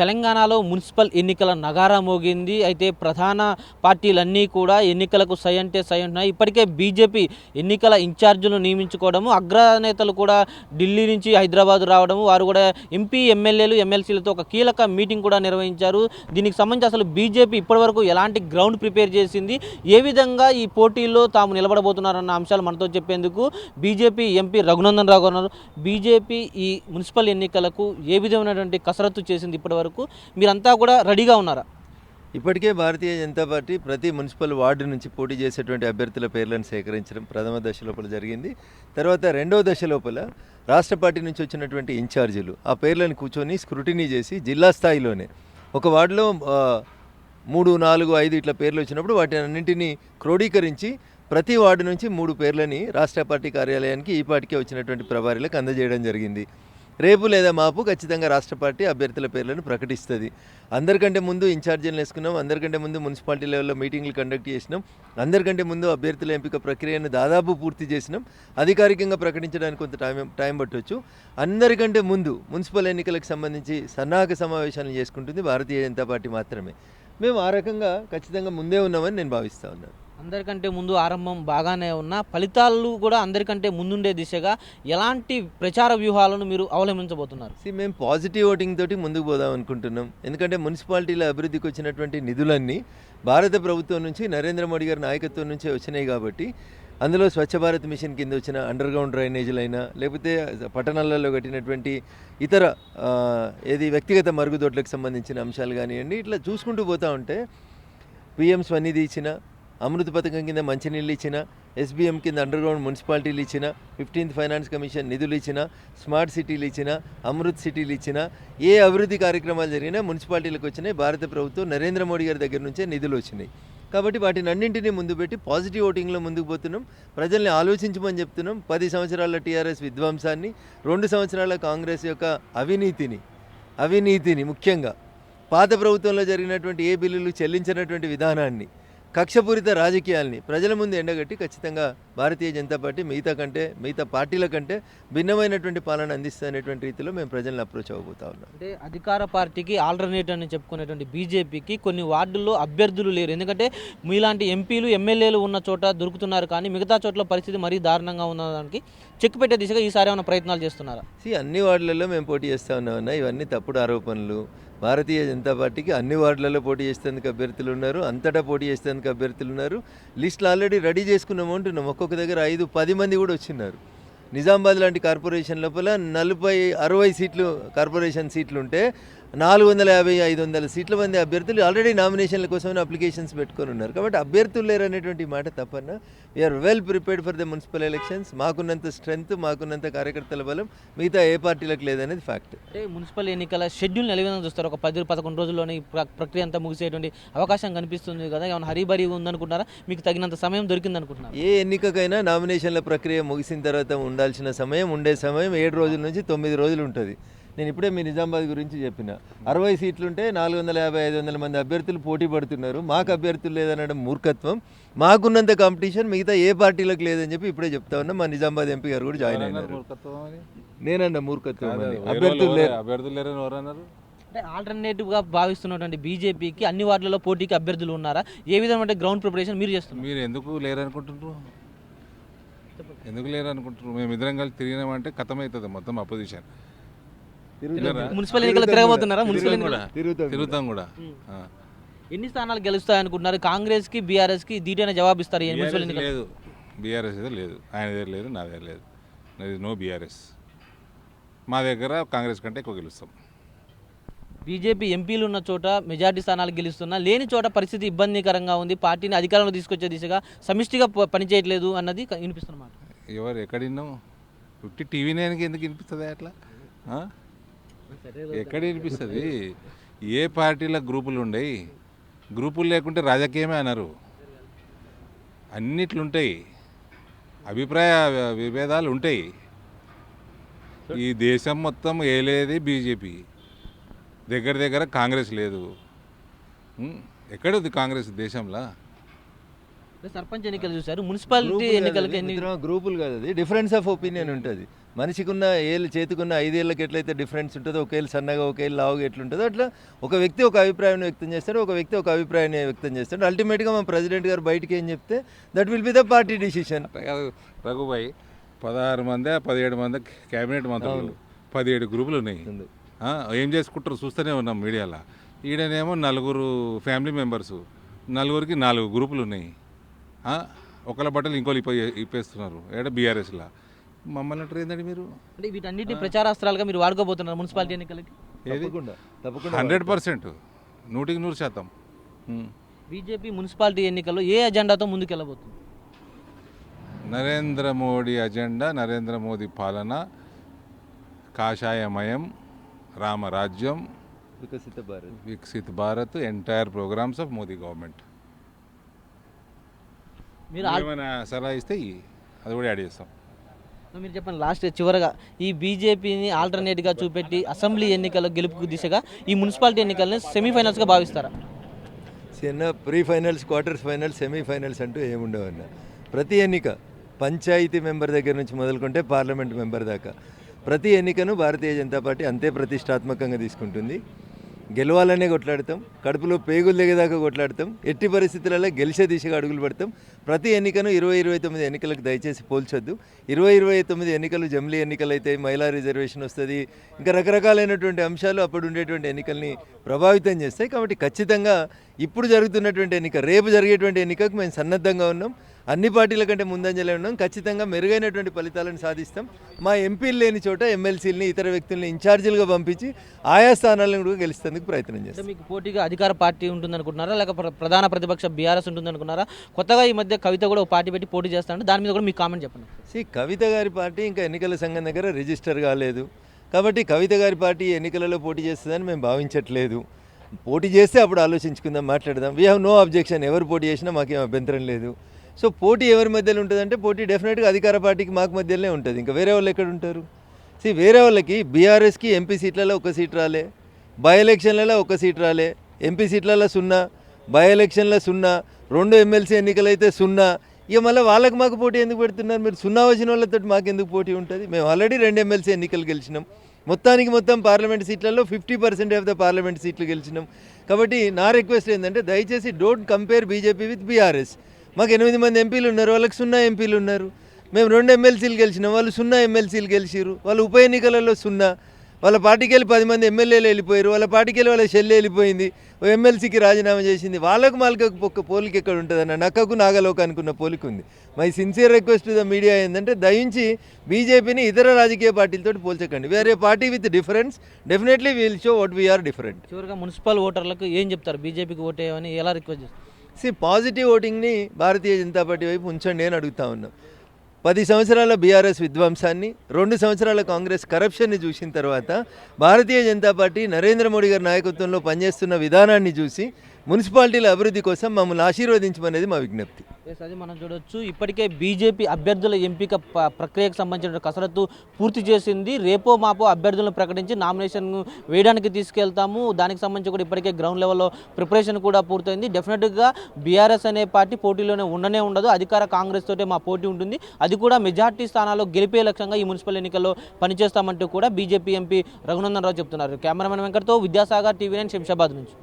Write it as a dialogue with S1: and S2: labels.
S1: తెలంగాణలో మున్సిపల్ ఎన్నికల నగారా మోగింది. అయితే ప్రధాన పార్టీలన్నీ కూడా ఎన్నికలకు సై అంటే సై అంటున్నాయి ఇప్పటికే బీజేపీ ఎన్నికల ఇన్ఛార్జీలు నియమించుకోవడము అగ్రనేతలు కూడా ఢిల్లీ నుంచి హైదరాబాద్ రావడము వారు కూడా ఎంపీ ఎమ్మెల్యేలు ఎమ్మెల్సీలతో ఒక కీలక మీటింగ్ కూడా నిర్వహించారు. దీనికి సంబంధించి అసలు బీజేపీ ఇప్పటివరకు ఎలాంటి గ్రౌండ్ ప్రిపేర్ చేసింది? ఏ విధంగా ఈ పోటీల్లో తాము నిలబడబోతున్నారన్న అంశాలు మనతో చెప్పేందుకు బీజేపీ ఎంపీ రఘునందన్ రావు గారు బీజేపీ ఈ మున్సిపల్ ఎన్నికలకు ఏ విధమైనటువంటి కసరత్తు చేసింది ఇప్పటివరకు? మీరంతా కూడా రెడీగా ఉన్నారా?
S2: ఇప్పటికే భారతీయ జనతా పార్టీ ప్రతి మున్సిపల్ వార్డు నుంచి పోటీ చేసేటువంటి అభ్యర్థుల పేర్లను సేకరించడం ప్రథమ దశ లోపల జరిగింది. తర్వాత రెండవ దశ లోపల రాష్ట్ర పార్టీ నుంచి వచ్చినటువంటి ఇన్ఛార్జీలు ఆ పేర్లను కూర్చొని స్క్రూటినీ చేసి జిల్లా స్థాయిలోనే ఒక వార్డులో మూడు నాలుగు ఐదు ఇట్లా పేర్లు వచ్చినప్పుడు వాటిని అన్నింటినీ క్రోడీకరించి ప్రతి వార్డు నుంచి మూడు పేర్లని రాష్ట్ర పార్టీ కార్యాలయానికి ఈ పార్టీకే వచ్చినటువంటి ప్రభారీలకు అందజేయడం జరిగింది. రేపు లేదా మాపు ఖచ్చితంగా రాష్ట్ర పార్టీ అభ్యర్థుల పేర్లను ప్రకటిస్తుంది. అందరికంటే ముందు ఇన్ఛార్జీలను వేసుకున్నాం అందరికంటే ముందు మున్సిపాలిటీ లెవెల్లో మీటింగ్లు కండక్ట్ చేసినాం అందరికంటే ముందు అభ్యర్థుల ఎంపిక ప్రక్రియను దాదాపు పూర్తి చేసినాం. అధికారికంగా ప్రకటించడానికి కొంత టైం టైం పట్టవచ్చు అందరికంటే ముందు మున్సిపల్ ఎన్నికలకు సంబంధించి సన్నాహక సమావేశాలు చేసుకుంటుంది భారతీయ జనతా పార్టీ మాత్రమే. మేము ఆ రకంగా ఖచ్చితంగా ముందే ఉన్నామని నేను భావిస్తా ఉన్నాను.
S1: అందరికంటే ముందు ఆరంభం బాగానే ఉన్న ఫలితాలు కూడా అందరికంటే ముందుండే దిశగా ఎలాంటి ప్రచార వ్యూహాలను మీరు అవలంబించబోతున్నారు?
S2: సి మేము పాజిటివ్ ఓటింగ్ తోటి ముందుకు పోదాం అనుకుంటున్నాం. ఎందుకంటే మున్సిపాలిటీల అభివృద్ధికి వచ్చినటువంటి నిధులన్నీ భారత ప్రభుత్వం నుంచి నరేంద్ర మోడీ గారి నాయకత్వం నుంచే వచ్చినాయి కాబట్టి అందులో స్వచ్ఛ భారత్ మిషన్ కింద వచ్చిన అండర్ గ్రౌండ్ డ్రైనేజీలైనా లేకపోతే పట్టణాలలో కట్టినటువంటి ఇతర ఏది వ్యక్తిగత మరుగుదొడ్లకు సంబంధించిన అంశాలు కానివ్వండి ఇట్లా చూసుకుంటూ పోతా ఉంటే పిఎం స్వనిధి ఇచ్చిన అమృత పథకం కింద మంచినీళ్ళు ఇచ్చిన ఎస్బీఎం కింద అండర్ గ్రౌండ్ మున్సిపాలిటీలు ఇచ్చిన ఫిఫ్టీన్త్ ఫైనాన్స్ కమిషన్ నిధులు ఇచ్చిన స్మార్ట్ సిటీలు ఇచ్చిన అమృత్ సిటీలు ఇచ్చిన ఏ అభివృద్ధి కార్యక్రమాలు జరిగినా మున్సిపాలిటీలకు వచ్చినాయి. భారత ప్రభుత్వం నరేంద్ర మోడీ గారి దగ్గర నుంచే నిధులు వచ్చినాయి. కాబట్టి వాటిని అన్నింటినీ ముందు పెట్టి పాజిటివ్ ఓటింగ్లో ముందుకు పోతున్నాం. ప్రజల్ని ఆలోచించమని చెప్తున్నాం. పది సంవత్సరాల టీఆర్ఎస్ విధ్వంసాన్ని రెండు సంవత్సరాల కాంగ్రెస్ యొక్క అవినీతిని అవినీతిని ముఖ్యంగా. పాత ప్రభుత్వంలో జరిగినటువంటి ఏ బిల్లులు చెల్లించినటువంటి విధానాన్ని కక్షపూరిత రాజకీయాల్ని ప్రజల ముందు ఎండగట్టి ఖచ్చితంగా భారతీయ జనతా పార్టీ మిగతా కంటే మిగతా పార్టీల కంటే భిన్నమైనటువంటి పాలన అందిస్తున్నటువంటి రీతిలో మేము ప్రజల్ని అప్రోచ్ అవ్వబోతా ఉన్నాం.
S1: అంటే అధికార పార్టీకి ఆల్టర్నేట్ అని చెప్పుకునేటువంటి బీజేపీకి కొన్ని వార్డుల్లో అభ్యర్థులు లేరు. ఎందుకంటే మీలాంటి ఎంపీలు ఎమ్మెల్యేలు ఉన్న చోట దొరుకుతున్నారు కానీ మిగతా చోట్ల పరిస్థితి మరీ దారుణంగా ఉన్నదానికి చెక్ పెట్టే దిశగా ఈసారి ఏమైనా ప్రయత్నాలు చేస్తున్నారా?
S2: సి అన్ని వార్డులలో మేము పోటీ చేస్తా ఉన్నామన్నా ఇవన్నీ తప్పుడు ఆరోపణలు. భారతీయ జనతా పార్టీకి అన్ని వార్డులలో పోటీ చేసేందుకు అభ్యర్థులు ఉన్నారు అంతటా పోటీ చేసేందుకు అభ్యర్థులు ఉన్నారు. లిస్టులు ఆల్రెడీ రెడీ చేసుకున్నాము అంటున్నాం. ఒక్కొక్క దగ్గర ఐదు పది మంది కూడా వచ్చిన్నారు. నిజామాబాద్ లాంటి కార్పొరేషన్ లోపల నలభై అరవై సీట్లు కార్పొరేషన్ సీట్లు ఉంటే నాలుగు వందల యాభై ఐదు వందల సీట్ల మంది అభ్యర్థులు ఆల్రెడీ నామినేషన్ల కోసం అప్లికేషన్స్ పెట్టుకొని ఉన్నారు. కాబట్టి అభ్యర్థులు లేరు అనేటువంటి మాట తప్పన్న. We are well prepared for the municipal elections మాకున్నంత strength మాకున్నంత కార్యకర్తల బలం మిగతా ఏ పార్టీలకు లేదనేది ఫ్యాక్ట్
S1: అంటే మున్సిపల్ ఎన్నికల షెడ్యూల్ని ఎలా విధంగా చూస్తారు. ఒక పది పదకొండు రోజుల్లోనే ప్రక్రియ అంతా ముగిసేటువంటి అవకాశం కనిపిస్తుంది కదా. ఏమైనా హరీబరీ ఉందనుకుంటారా మీకు తగినంత సమయం దొరికింది అనుకుంటున్నారు
S2: ఏ ఎన్నికకైనా నామినేషన్ల ప్రక్రియ ముగిసిన తర్వాత ఉండాల్సిన సమయం ఉండే సమయం ఏడు రోజుల నుంచి తొమ్మిది రోజులు ఉంటుంది. నేను ఇప్పుడే మీ నిజామాబాద్ గురించి చెప్పిన. అరవై సీట్లుంటే నాలుగు వందల యాభై ఐదు వందల మంది అభ్యర్థులు పోటీ పడుతున్నారు. మాకు అభ్యర్థులు లేదనడం మూర్ఖత్వం. మాకున్నంత కాంపిటీషన్ మిగతా ఏ పార్టీలకు లేదని చెప్పి ఇప్పుడే చెప్తా ఉన్నా. మా నిజామాబాద్ ఎంపీ గారు కూడా జాయిన్ అయినారు.
S3: మూర్ఖత్వం అని
S2: నేనన్న మూర్ఖత్వం అభ్యర్థులు లేరు.
S3: అభ్యర్థులు లేరని ఎవరన్నారు?
S1: అంటే ఆల్టర్నేటివ్గా భావిస్తున్నటువంటి బీజేపీకి అన్ని వార్డులలో పోటీకి అభ్యర్థులు ఉన్నారా? ఏ విధమైన గ్రౌండ్ ప్రిపరేషన్ మీరు చేస్తున్నారు?
S3: మీరు ఎందుకు లేరనుకుంటున్నారు? ఎందుకు లేరనుకుంటున్నారు? మేము ఇద్దరం కలిసి తిరిగినామంటే కథమవుతుంది మొత్తం అపోజిషన్?
S1: మున్సిపల్ ఎన్నికలు తిరగబోతున్నారా? మున్సిపల్
S3: తిరుగుతాం
S1: ఎన్నికలు
S3: కూడా.
S2: తిరుగుతాం
S3: కూడా.
S1: ఎన్ని స్థానాలు గెలుస్తాయి అనుకుంటున్నారు కాంగ్రెస్కి బీఆర్ఎస్కి దీటైన జవాబు ఇస్తారు ఈ మున్సిపల్ ఎన్నికలు
S3: లేదు. బీఆర్ఎస్ అయితే లేదు. ఆయన దగ్గర లేదు నా దగ్గర లేదు. నాది నో బీఆర్ఎస్. మా దగ్గర కాంగ్రెస్ కంటే ఎక్కువ గెలుస్తాం.
S1: బీజేపీ ఎంపీలు ఉన్న చోట మెజార్టీ స్థానాలు గెలుస్తున్నా లేని చోట పరిస్థితి ఇబ్బందికరంగా ఉంది. పార్టీని అధికారంలో తీసుకొచ్చే దిశగా సమిష్టిగా పనిచేయట్లేదు అన్నది వినిపిస్తున్నమాట
S3: ఎవరు ఎక్కడ విన్నావు? పుట్టి టీవీ నైన్కి ఎందుకు వినిపిస్తుంది అట్లా? ఆ? ఎక్కడ వినిపిస్తుంది? ఏ పార్టీల గ్రూపులు ఉండయి? గ్రూపులు లేకుంటే రాజకీయమే అన్నారు అన్నిట్లుంటాయి. అభిప్రాయ విభేదాలు ఉంటాయి. ఈ దేశం మొత్తం ఏలేది బీజేపీ. దగ్గర దగ్గర కాంగ్రెస్ లేదు. ఎక్కడ ఎక్కడుంది కాంగ్రెస్ దేశంలో?
S1: సర్పంచ్ ఎన్నికలు చూశారు మున్సిపాలిటీ
S2: గ్రూపులు
S1: ఎన్నికలకి ఎన్ని
S2: గ్రూపులు కాదు అది. డిఫరెన్స్ ఆఫ్ ఒపీనియన్ ఉంటుంది. మనిషికున్న ఏళ్ళు చేతికున్న ఐదేళ్ళకి ఎట్లయితే డిఫరెన్స్ ఉంటుందో ఒకేళ్ళు సన్నగా ఒకేళ్ళు లావుగా ఎట్లుంటుందో అట్లా ఒక వ్యక్తి ఒక అభిప్రాయాన్ని వ్యక్తం చేస్తాడు ఒక వ్యక్తి ఒక అభిప్రాయాన్ని వ్యక్తం చేస్తాడు. అల్టిమేట్గా మా ప్రెసిడెంట్ గారు బయటికి ఏం చెప్తే that will be the party decision
S3: Raghubhai పదహారు మంది పదిహేడు మంది కేబినెట్ మంత్రులు పదిహేడు గ్రూపులు ఉన్నాయి. ఆ, ఏం చేసుకుంటారు చూస్తూనే ఉన్నాం మీడియాలో. ఈడనేమో నలుగురు ఫ్యామిలీ మెంబర్స్ నలుగురికి నాలుగు గ్రూపులు ఉన్నాయి. ఒకళ్ళ బట్టలు ఇంకోళ్ళు ఇప్ప ఇప్పేస్తున్నారు. ఏడ బీఆర్ఎస్లా? మమ్మల్ని అంటారు ఏంటండి మీరు?
S1: అంటే వీటన్నిటిని ప్రచారాస్త్రాలుగా మీరు వాడుకోబోతున్నారు మున్సిపాలిటీ ఎన్నికలకి?
S2: తప్పకుండా తప్పకుండా
S3: హండ్రెడ్ పర్సెంట్. నూటికి నూరు శాతం.
S1: బీజేపీ మున్సిపాలిటీ ఎన్నికల్లో ఏ అజెండాతో ముందుకెళ్ళబోతుంది?
S3: నరేంద్ర మోడీ అజెండా నరేంద్ర మోదీ పాలన కాషాయమయం రామరాజ్యం
S2: Viksit Bharat.
S3: Viksit Bharat entire programs of Modi government.
S1: మీరు
S3: ఏమైనా సలహా ఇస్తే. అది కూడా యాడ్ చేస్తాం.
S1: మీరు చెప్పండి లాస్ట్ చివరగా ఈ బీజేపీని ఆల్టర్నేట్గా చూపెట్టి అసెంబ్లీ ఎన్నికల గెలుపుకు దిశగా ఈ మున్సిపాలిటీ ఎన్నికల్ని సెమీఫైనల్స్గా భావిస్తారా?
S2: చిన్న pre finals quarters finals semi finals అంటూ ఏముండవన్న ప్రతి ఎన్నిక పంచాయతీ మెంబర్ దగ్గర నుంచి మొదలుకుంటే పార్లమెంట్ మెంబర్ దాకా. ప్రతి ఎన్నికను భారతీయ జనతా పార్టీ అంతే ప్రతిష్టాత్మకంగా తీసుకుంటుంది. గెలవాలనే కొట్లాడతాం కడుపులో పేగులు దిగేదాకా కొట్లాడతాం ఎట్టి పరిస్థితులలో గెలిచే దిశగా అడుగులు పెడతాం. ప్రతి ఎన్నికను ఇరవై ఇరవై తొమ్మిది ఎన్నికలకు దయచేసి పోల్చొద్దు. ఇరవై ఇరవై తొమ్మిది ఎన్నికలు జమిలీ ఎన్నికలు అయితే మహిళా రిజర్వేషన్ వస్తుంది. ఇంకా రకరకాలైనటువంటి అంశాలు అప్పుడు ఉండేటువంటి ఎన్నికల్ని ప్రభావితం చేస్తాయి. కాబట్టి ఖచ్చితంగా ఇప్పుడు జరుగుతున్నటువంటి ఎన్నిక రేపు జరిగేటువంటి ఎన్నికకు మేము సన్నద్ధంగా ఉన్నాం. అన్ని పార్టీల కంటే ముందంజలే ఉన్నాం. ఖచ్చితంగా మెరుగైనటువంటి ఫలితాలను సాధిస్తాం. మా ఎంపీలు లేని చోట ఎమ్మెల్సీలని ఇతర వ్యక్తుల్ని ఇన్ఛార్జీలుగా పంపించి ఆయా స్థానాలను కూడా గెలుస్తేందుకు ప్రయత్నం చేస్తాం.
S1: మీకు పోటీగా అధికార పార్టీ ఉంటుందనుకుంటున్నారా? లేక ప్ర- ప్రధాన ప్రతిపక్ష బీఆర్ఎస్ ఉంటుందనుకున్నారా? కొత్తగా ఈ మధ్య కవిత కూడా ఒక పార్టీ పెట్టి పోటీ చేస్తానంటే దాని మీద కూడా మీ కామెంట్ చెప్పండి.
S2: సి కవిత గారి పార్టీ ఇంకా ఎన్నికల సంఘం దగ్గర రిజిస్టర్ కాలేదు. కాబట్టి కవిత గారి పార్టీ ఎన్నికలలో పోటీ చేస్తుందని మేము భావించట్లేదు. పోటీ చేస్తే అప్పుడు ఆలోచించుకుందాం మాట్లాడదాం. వీ హ్యావ్ నో అబ్జెక్షన్ ఎవరు పోటీ చేసినా మాకేం అభ్యంతరం లేదు. సో పోటీ ఎవరి మధ్యలో ఉంటుందంటే పోటీ డెఫినెట్గా అధికార పార్టీకి మాకు మధ్యలోనే ఉంటుంది. ఇంకా వేరే వాళ్ళు ఎక్కడ ఉంటారు? సి వేరే వాళ్ళకి బీఆర్ఎస్కి ఎంపీ సీట్లలో ఒక సీట్ రాలే. బై ఎలక్షన్లలో ఒక సీట్ రాలే. ఎంపీ సీట్లలో సున్నా. బై ఎలక్షన్లో సున్నా. రెండు ఎమ్మెల్సీ ఎన్నికలైతే సున్నా. ఇక మళ్ళీ వాళ్ళకి మాకు పోటీ ఎందుకు పెడుతున్నారు? మీరు సున్నా వచ్చిన వాళ్ళతో మాకు ఎందుకు పోటీ ఉంటుంది? మేము ఆల్రెడీ రెండు ఎమ్మెల్సీ ఎన్నికలు గెలిచినాం. మొత్తానికి మొత్తం పార్లమెంట్ సీట్లలో fifty percent of the parliament సీట్లు గెలిచినాం. కాబట్టి నా రిక్వెస్ట్ ఏంటంటే దయచేసి don't compare BJP with BRS మాకు ఎనిమిది మంది ఎంపీలు ఉన్నారు వాళ్ళకి సున్నా ఎంపీలు ఉన్నారు. మేము రెండు ఎమ్మెల్సీలు గెలిచినాం వాళ్ళు సున్నా ఎమ్మెల్సీలు గెలిచిరు వాళ్ళు ఉప ఎన్నికలలో సున్నా. వాళ్ళ పార్టీకి వెళ్ళి పది మంది ఎమ్మెల్యేలు వెళ్ళిపోయారు వాళ్ళ పార్టీకి వెళ్ళి వాళ్ళ చెల్లి వెళ్ళిపోయింది ఓ ఎమ్మెల్సీకి రాజీనామా చేసింది. వాళ్ళకు మాలకకు ఒక్క పోలిక ఎక్కడ ఉంటుందన్న నక్కకు నాగలోక అనుకున్న పోలిక ఉంది. My sincere request the media ఏంటంటే దయించి బీజేపీని ఇతర రాజకీయ పార్టీలతో పోల్చకండి. వేరే party with difference definitely will show what we are different
S1: చివరిగా మున్సిపల్ ఓటర్లకు ఏం చెప్తారు? బీజేపీకి ఓటేయమని ఎలా రిక్వెస్ట్ చేస్తారు?
S2: సి పాజిటివ్ ఓటింగ్ని భారతీయ జనతా పార్టీ వైపు ఉంచండి అని అడుగుతా ఉన్నాం. పది సంవత్సరాల బీఆర్ఎస్ విధ్వంసాన్ని రెండు సంవత్సరాల కాంగ్రెస్ కరప్షన్ని చూసిన తర్వాత భారతీయ జనతా పార్టీ నరేంద్ర మోడీ గారి నాయకత్వంలో పనిచేస్తున్న విధానాన్ని చూసి మున్సిపాలిటీల అభివృద్ధి కోసం మమ్మల్ని ఆశీర్వదించమనేది మా విజ్ఞప్తి.
S1: ఎస్, అది మనం చూడొచ్చు. ఇప్పటికే బీజేపీ అభ్యర్థుల ఎంపిక ప్రక్రియకు సంబంధించిన కసరత్తు పూర్తి చేసింది. రేపో మాపో అభ్యర్థులను ప్రకటించి నామినేషన్ వేయడానికి తీసుకెళ్తాము. దానికి సంబంధించి కూడా ఇప్పటికే గ్రౌండ్ లెవెల్లో ప్రిపరేషన్ కూడా పూర్తయింది. డెఫినెట్గా బీఆర్ఎస్ అనే పార్టీ పోటీలోనే ఉండనే ఉండదు. అధికార కాంగ్రెస్ తోటే మా పోటీ ఉంటుంది. అది కూడా మెజార్టీ స్థానాల్లో గెలిపే లక్ష్యంగా ఈ మున్సిపల్ ఎన్నికల్లో పనిచేస్తామంటూ కూడా బీజేపీ ఎంపీ రఘునందన్ రావు చెప్తున్నారు. కెమెరామెన్ వెంకట్తో విద్యాసాగర్ టీవీ నైన్ శంషాబాద్ నుంచి.